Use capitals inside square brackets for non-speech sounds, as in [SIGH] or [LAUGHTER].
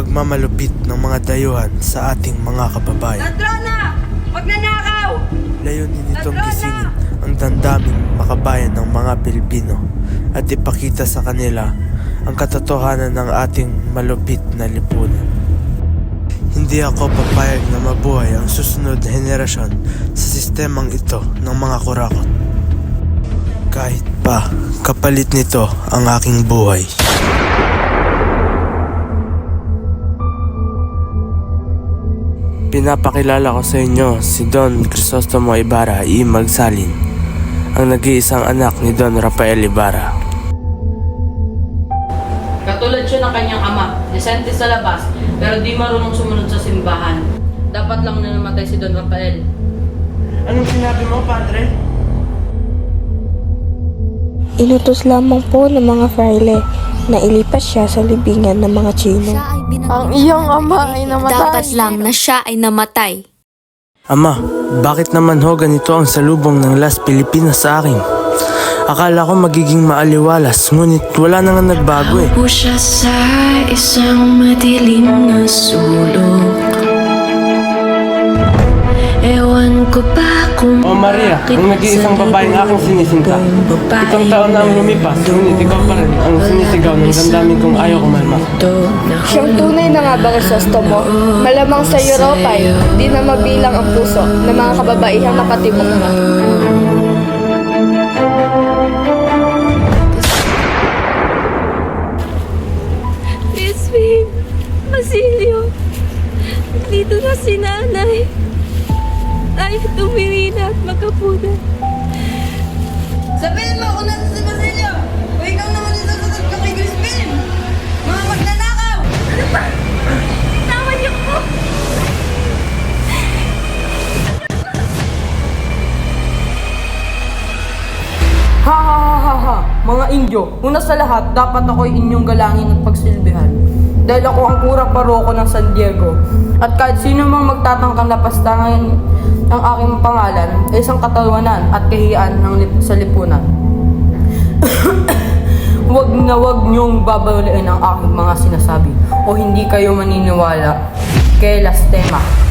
pagmamalupit ng mga dayuhan sa ating mga kababayan. Ladrona! Magnanakaw! Layunin nitong gisingin ang dandaming makabayan ng mga Pilipino at ipakita sa kanila ang katotohanan ng ating malupit na lipunan. Hindi ako papayag na mabuhay ang susunod na henerasyon sa sistemang ito ng mga kurakot. Kahit pa kapalit nito ang aking buhay. Pinapakilala ko sa inyo si Don Crisostomo Ibarra I. Magsalin, ang nag-iisang anak ni Don Rafael Ibarra. Katulad siya ng kanyang ama, desente sa labas, pero di marunong sumunod sa simbahan. Dapat lang na namatay si Don Rafael. Anong sinabi mo, Padre? Inutos lamang po ng mga fraile na ilipas siya sa libingan ng mga Chino. Ang iyong ama ay namatay. Dapat lang na siya ay namatay. Ama, bakit naman ho ganito ang salubong ng Las Pilipinas sa akin? Akala ko magiging maaliwalas, ngunit wala na nga nagbago eh. Upo siya sa isang madilim na sulok ko ba kung Oh Maria, ang nag-iisang babaeng aking sinisinta. Itong taon na ang lumipas, ngunit ikaw pa rin ang sinisigaw ng damdamin kong ayaw kumalma. Siyang tunay na nga ba Crisostomo? Malamang sa Europa ay di na mabilang ang puso ng mga kababaihang nakatibok na. Crispin, Basilio, dito na si nanay. Tayo tumirina at magkapunan. Sabihin mo kung nasa si Basilio! O ikaw naman yung sasagot ko kay Crispin! Mga magnanakaw! Tama niyo po! Ha ha ha ha ha! Mga Indyo, una sa lahat, dapat ako'y inyong galangin at pagsilbihan. Dahil ako ang kurang paroko ng San Diego. At kahit sino mang magtatangkang lapastangan ang aking pangalan ay isang katawanan at kahiyan ng lip- sa lipunan. [COUGHS] Huwag na huwag niyong babaliin ang aking mga sinasabi o hindi kayo maniniwala. Kay Lastema.